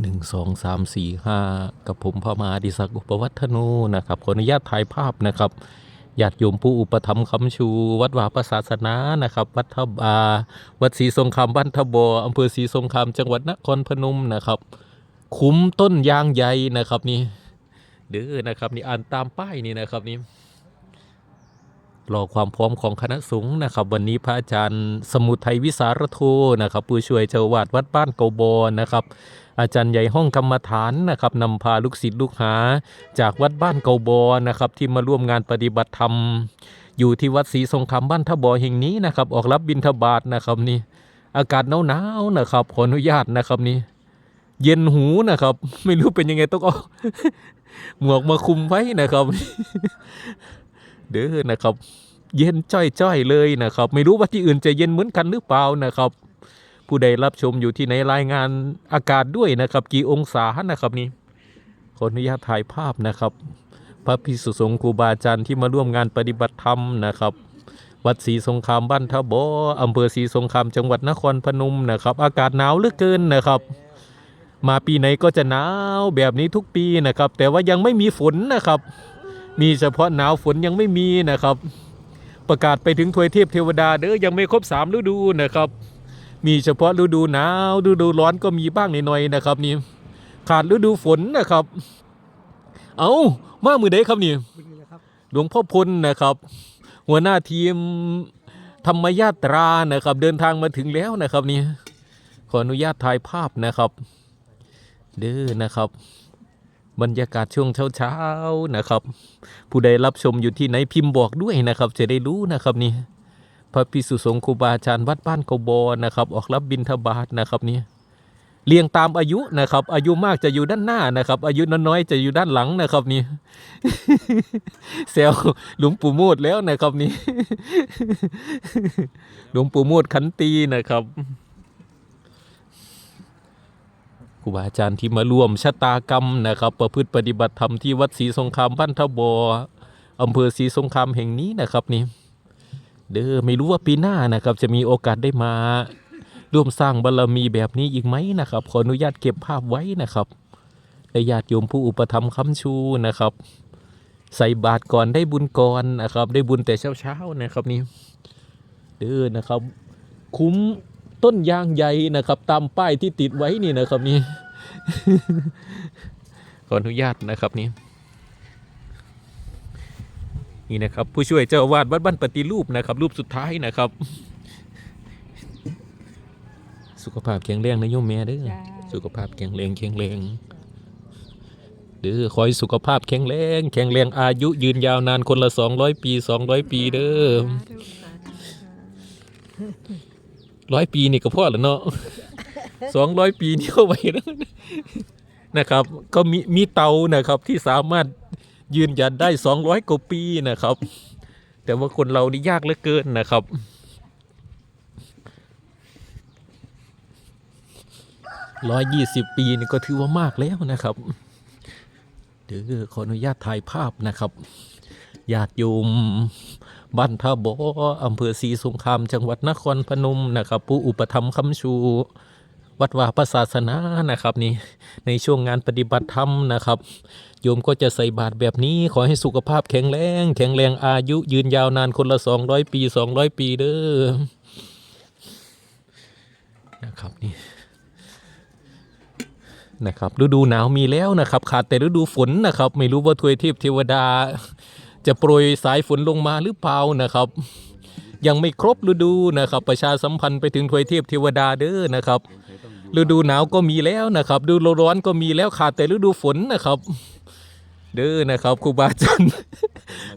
หนึ่งสองสามสี่ห้ากับผมพระมหาดิศักดิ์อุปวัฒโนนะครับขออนุญาตถ่ายภาพนะครับญาติโยมผู้อุปถัมภ์คำชู วัดวาประศาสนานะครับ วัดทบาวัดศรีสงครามบ้านทบออำเภอศรีสงครามจังหวัดนครพนมนะครับ คุ้มต้นยางใหญ่นะครับนี่เด้อนะครับนี่อ่านตามป้ายนี่นะครับนี่ รอความพร้อมของคณะสงฆ์นะครับ วันนี้พระอาจารย์สมุทัยวิสารโทนะครับ ผู้ช่วยเจ้าวาดวัดบ้านเกาบอนะครับ อาจารย์ใหญ่ห้องกรรมฐานนะครับนำพาลูกศิษย์ลูกหา จากวัดบ้านเกาบอนะครับ ที่มาร่วมงานปฏิบัติธรรม อยู่ที่วัดศรีสงครามบ้านทบอแห่งนี้นะครับ ออกรับบิณฑบาตนะครับนี่ อากาศหนาวๆนะครับขออนุญาตนะครับนี่เย็นหูนะครับ ไม่รู้เป็นยังไงต้องเอาหมวกมาคุมไว้นะครับ เด้อนะครับ เย็นจ้อยๆเลยนะครับ ไม่รู้ว่าที่อื่นจะเย็นเหมือนกันหรือเปล่านะครับ ผู้ใดรับชมอยู่ที่ไหนรายงานอากาศด้วยนะครับ กี่องศานะครับนี่ขออนุญาตถ่ายภาพนะครับ พระพิสุสงฆ์ครูบาอาจารย์ที่มาร่วมงานปฏิบัติธรรมนะครับ วัดศรีสงครามบ้านทบออำเภอศรีสงครามจังหวัดนครพนมนะครับ อากาศหนาวเหลือเกินนะครับมาปีไหนก็จะหนาวแบบนี้ทุกปีนะครับ แต่ว่ายังไม่มีฝนนะครับ มีเฉพาะหนาวฝนยังไม่มีนะครับ ประกาศไปถึงทวยเทพเทวดาเด้อยังไม่ครบสามฤดูนะครับ มีเฉพาะฤดูหนาวฤดูร้อนก็มีบ้างหน่อยๆนะครับนี่ขาดฤดูฝนนะครับ เอามามือใดครับนี่บึงเลยครับหลวงพ่อพลนะครับ หัวหน้าทีมธรรมยาตรานะครับ เดินทางมาถึงแล้วนะครับนี่ขออนุญาตถ่ายภาพนะครับ เด้อนะครับ บรรยากาศช่วงเช้าๆนะครับ ผู้ใดรับชมอยู่ที่ไหนพิมพ์บอกด้วยนะครับ จะได้รู้นะครับนี่พระพิสุสงฆ์ครูบาอาจารย์วัดบ้านเกาบอนะครับ ออกรับบิณฑบาตนะครับนี่เรียงตามอายุนะครับ อายุมากจะอยู่ด้านหน้านะครับ อายุน้อยๆจะอยู่ด้านหลังนะครับนี่เซลหลวงปู่โมดแล้วนะครับนี่หลวงปู่โมดขันตีนะครับค รูบาอาจารย์ที่มาร่วมชะตากรรมนะครับ ประพฤติปฏิบัติธรรมที่วัดศรีสงครามบ้านทบออำเภอศรีสงครามแห่งนี้นะครับนี่เด้อไม่รู้ว่าปีหน้านะครับ จะมีโอกาสได้มาร่วมสร้างบารมีแบบนี้อีกไหมนะครับ ขออนุญาตเก็บภาพไว้นะครับและญาติโยมผู้อุปถัมค้ำชูนะครับ ใส่บาตรก่อนได้บุญก่อนนะครับ ได้บุญแต่เช้าๆนะครับนี่เด้อนะครับ คุ้ม ต้นยางใหญ่นะครับ ตามป้ายที่ติดไว้นี่นะครับนี่ขออนุญาตนะครับนี่นี่นะครับ ผู้ช่วยเจ้าอาวาดวัดบ้านปฏิรูปนะครับ รูปสุดท้ายนะครับ สุขภาพแข็งแรงนะโยมแม่เด้อจ้าสุขภาพแข็งแรงแข็งแรงเด้อขอให้สุขภาพแข็งแรงแข็งแรงอายุยืนยาวนานคนละสองร้อยปีสองร้อยปีเด้อ ร้อยปีนี่ก็พอแล้วเนาะสองร้อยปีนี่เอาไว้แล้วนะครับ ก็มีมีเตานะครับที่สามารถยืนยันได้สองร้อยกว่าปีนะครับ แต่ว่าคนเรานี่ยากเหลือเกินนะครับร้อยยี่สิบปีนี่ก็ถือว่ามากแล้วนะครับเดี๋ยวขออนุญาตถ่ายภาพนะครับญาติโยม บ้านท่าบออำเภอศรีสงครามจังหวัดนครพนมนะครับ ผู้อุปถัมภ์คำชูวัดวาพระศาสนานะครับนี่ในช่วงงานปฏิบัติธรรมนะครับ โยมก็จะใส่บาตรแบบนี้ขอให้สุขภาพแข็งแรง แข็งแรงอายุยืนยาวนานคนละสองร้อยปีสองร้อยปีเด้อนะครับนี่นะครับฤดูหนาวมีแล้วนะครับ ขาดแต่ฤดูฝนนะครับ ไม่รู้ว่าทวยเทพเทวดา จะโปรยสายฝนลงมาหรือเปล่านะครับ ยังไม่ครบฤดูนะครับ ประชาสัมพันธ์ไปถึงทวยเทพเทวดาเด้อนะครับ ฤดูหนาวก็มีแล้วนะครับฤดูร้อนก็มีแล้วขาดแต่ฤดูฝนนะครับ เด้อนะครับครูบาอาจารย์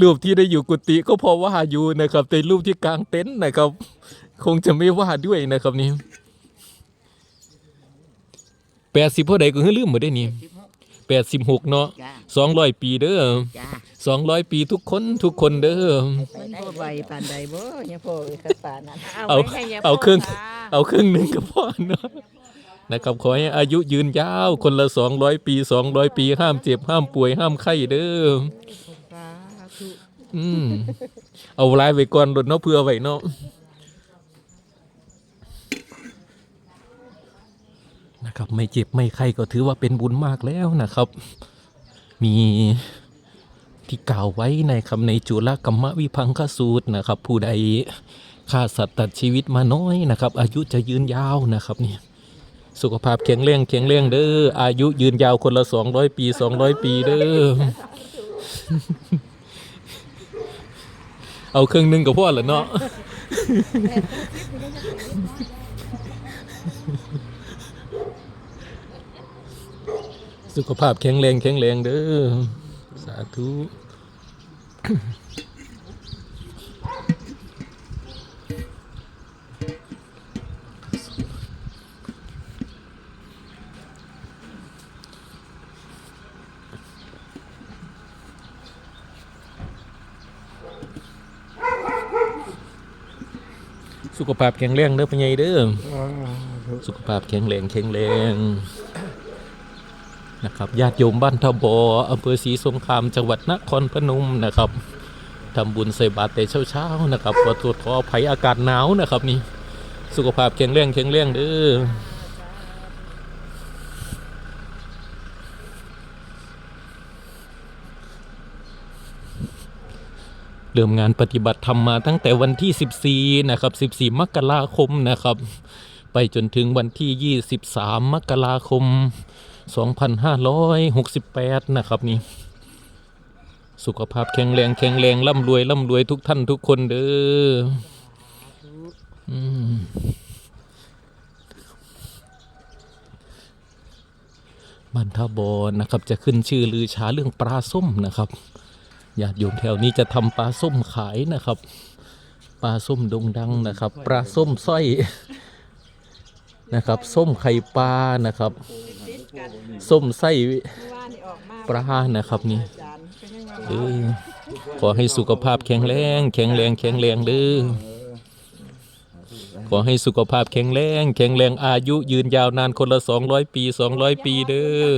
รูปที่ได้อยู่กุฏิก็พอว่าอยู่นะครับแต่รูปที่กลางเต็นท์นะครับ คงจะไม่ว่าด้วยนะครับนี่แปดสิบเท่าใดก็ให้ลืมหมดได้นี่ แปดสิบหกเนาะจ้าสองร้อยปีเด้อจ้าสองร้อยปีทุกคนทุกคนเด้อมันบ่ไหวปานใดบ่ยังพออีกสักปานนั้น เอาไว้ให้ยังเอาเครื่องจ้า เอาครึ่งหนึ่งก็พอเนาะนะครับขอให้อายุยืนยาวคนละสองร้อยปีสองร้อยปีห้ามเจ็บห้ามป่วยห้ามไข้เด้อสาธุอืมเอาไลายไว้ก่อนรถเนาะเพื่อไว้เนาะ นะครับ ไม่เจ็บไม่ไข้ก็ถือว่าเป็นบุญมากแล้วนะครับ มีที่กล่าวไว้ในคำในจุลกรรมวิพังคสูตรนะครับ ผู้ใดฆ่าสัตว์ตัดชีวิตมาน้อยนะครับ อายุจะยืนยาวนะครับนี่สุขภาพแข็งแรงแข็งแรงเด้ออายุยืนยาวคนละ200ปี200ปีเด้อเอาเครื่องหนึงกับพ่อเหรอเนาะ สุขภาพแข็งแรงแข็งแรงเด้อ สาธุสุขภาพแข็งแรงเด้อพ่อใหญ่เด้อ สุขภาพแข็งแรงแข็งแรง นะครับญาติโยมบ้านทบออำเภอศรีสงครามจังหวัดนครพนมนะครับทำบุญใส่บาตรแต่เช้าๆนะครับขอตรวจขออภัยอากาศหนาวนะครับนี่สุขภาพแข็งแรงแข็งแรงเด้อเริ่มงานปฏิบัติธรรมมาตั้งแต่วันที่ 14 นะครับ 14 มกราคมนะครับ ไปจนถึงวันที่ 23 มกราคม 2568 นะครับนี่สุขภาพแข็งแรงแข็งแรงร่ำรวยร่ำรวยทุกท่านทุกคนเด้อบันทบอนนะครับ จะขึ้นชื่อลือชาเรื่องปลาส้มนะครับญาติโยมแถวนี้จะทำปลาส้มขายนะครับปลาส้มดงดังนะครับปลาส้มสร้อยนะครับ ส้มไข่ปลานะครับ ส้มไส้ปลานะครับนี่เออขอให้สุขภาพแข็งแรง แข็งแรงแข็งแรงเด้อขอให้สุขภาพแข็งแรง แข็งแรงอายุยืนยาวนานคนละ200ปี200ปีเด้อ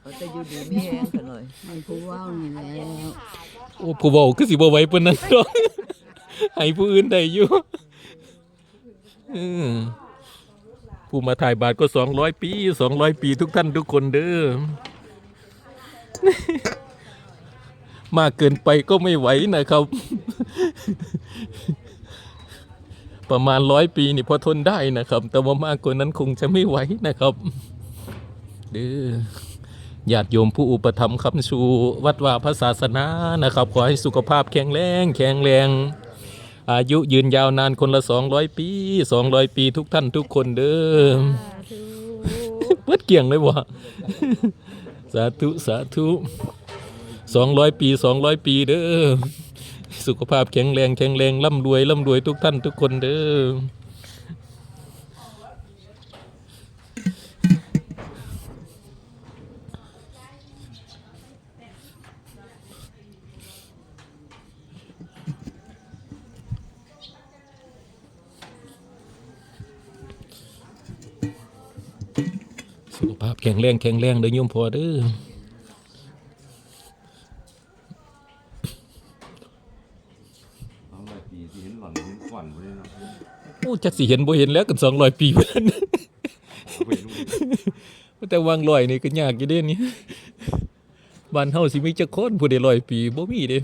เขาจะอยู่ดีไม่แห้งกันเลยมันผู้เว่านี่แล้วโอ้ผู้เบาคือสิบ่ไหว้ปานนั้นดอกให้ผู้อื่นได้อยู่อืม ผู้มาถ่ายบาทก็200ปี200ปีทุกท่านทุกคนเด้อ มากเกินไปก็ไม่ไหวนะครับ ประมาณร้อยปีนี่พอทนได้นะครับ แต่ว่ามากกว่านั้นคงจะไม่ไหวนะครับ เด้อญาติโยมผู้อุปถัมภ์คำชู วัดวาพระศาสนานะครับ ขอให้สุขภาพแข็งแรง แข็งแรง อายุยืนยาวนานคนละ200ปี200ปีทุกท่านทุกคนเด้อเปิดเกี่ยงเลยวะสาธุสาธุสองร้อยปีสองร้อยปีเด้อสุขภาพแข็งแรงแข็งแรงร่ำรวยร่ำรวยทุกท่านทุกคนเด้อ สุขภาพแข็งแรงแข็งแรงเด้อโยมพอเด้อสองร้อยปีที่เห็นหล่อนเห็นก่อนบ่ได้เนาะโอ้จักสิเห็นบ่เห็นแล้วกันสองร้อยปีเพื่อนบ่เห็นรู้แต่วางลอยนี่ก็ยากอยู่เด้นี่บ้านเฮาสิมีจักคนผู้ใดร้อยปีบ่มีเด้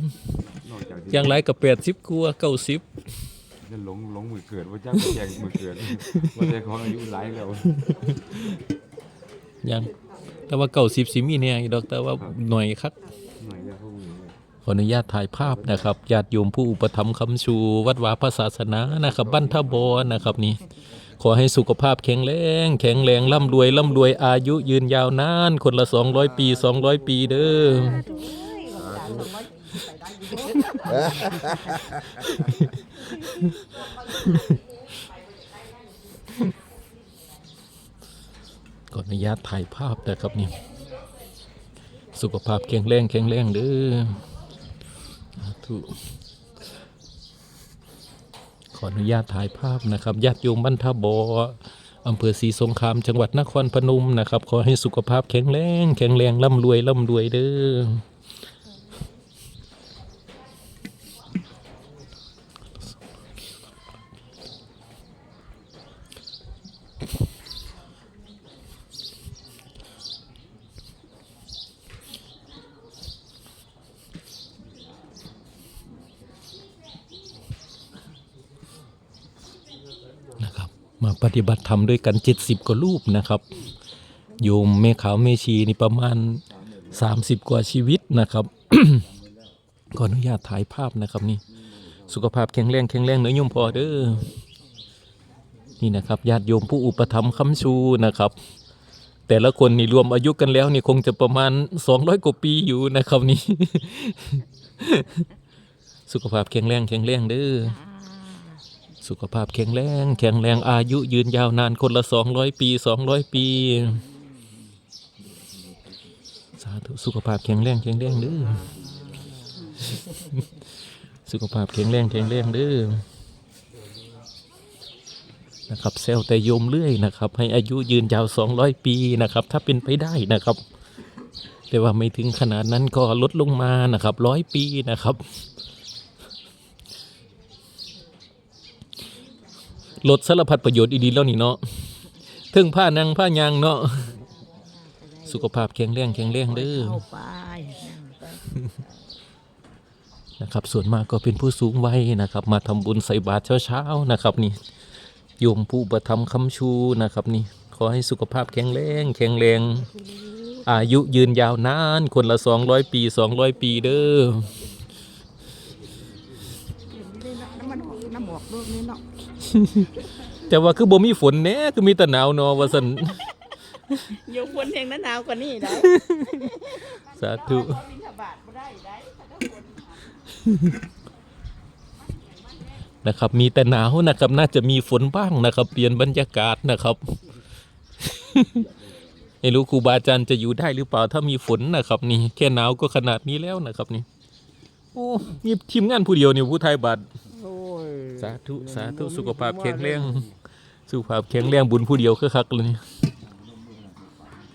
นอกจากที่อย่างไรก็80กว่า90จะหลงหลงมือเกิดว่าจ้าแจงมือเกิดว่าแต่ของอายุหลายแล้ว ยังแต่ว่า90สิมีแน่อยู่ดอกแต่ว่าหน่อยคักหน่อยจะพวกนี้ขออนุญาตถ่ายภาพนะครับญาติโยมผู้อุปถัมภ์คำชู วัดวาพระศาสนานะครับบ้านท่าบอนะครับนี่ขอให้สุขภาพแข็งแรงแข็งแรงร่ำรวยร่ำรวยอายุยืนยาวนานคนละ 200 ปี 200 ปีเด้อข ออนุญาตถ่ายภาพนะครับนี่สุขภาพแข็งแรงแข็งแรงเด้อทุขออนุญาตถ่ายภาพนะครับญาติโยมบ้านท่าบออำเภอศรีสงครามจังหวัดนครพนมนะครับ ขอให้สุขภาพแข็งแรง แข็งแรงร่ำรวยร่ำรวยเด้อ ป ฏิบัติธรรมด้วยกัน 70 กว่ารูปนะครับ โยมแม่ขาวแม่ชีนี่ประมาณ 30 กว่าชีวิตนะครับขออนุญาตถ่ายภาพนะครับนี่ สุขภาพแข็งแรงแข็งแรงเนื้อโยมพอเด้อนี่นะครับญาติโยมผู้อุปถัมภ์ค้ำชูนะครับ แต่ละคนนี่รวมอายุกันแล้วนี่คงจะประมาณ 200 กว่าปีอยู่นะครับนี่ สุขภาพแข็งแรงแข็งแรงเด้อ สุขภาพแข็งแรง แข็งแรงอายุยืนยาวนานคนละ200ปี200ปี สาธุสุขภาพแข็งแรงแข็งแรงเด้อสุขภาพแข็งแรงแข็งแรงเด้อนะครับเซลล์แต่โยมเรื่อยนะครับ ให้อายุยืนยาว 200 ปีนะครับ ถ้าเป็นไปได้นะครับ แต่ว่าไม่ถึงขนาดนั้นก็ลดลงมานะครับร้อยปีนะครับ ลดสารพัดประโยชน์อีดีแล้วนี่เนาะถึงผ้านังผ้ายางเนาะสุขภาพแข็งแรงแข็งแรงเด้อเข้าไปนะครับ ส่วนมากก็เป็นผู้สูงวัยนะครับ มาทำบุญใส่บาตรเช้าๆนะครับนี่โยมผู้ประทำคำชูนะครับนี่ขอให้สุขภาพแข็งแรงแข็งแรงอายุยืนยาวนาน คนละ200ปี200ปีเด้อน้ำมันน้ำหมอกลูกนี้เนาะ แต่ว่าคือบ่มีฝนแหน่คือมีแต่หนาวเนาะว่าซั่นเดี๋ยวคนเองนั้นหนาวกว่านี้ได้สาธุบินทบาทบ่ได้ได้นะครับ มีแต่หนาวนะครับ น่าจะมีฝนบ้างนะครับ เปลี่ยนบรรยากาศนะครับ ไม่รู้ครูบาอาจารย์จะอยู่ได้หรือเปล่าถ้ามีฝนนะครับ นี่แค่หนาวก็ขนาดนี้แล้วนะครับ นี่ โอ้มีทีมงานผู้เดียวนี่ผู้ไทยบัตรโอ้ย สาธุ สาธุ สุขภาพแข็งแรง สุขภาพแข็งแรงบุญผู้เดียวคือคักเลยนี่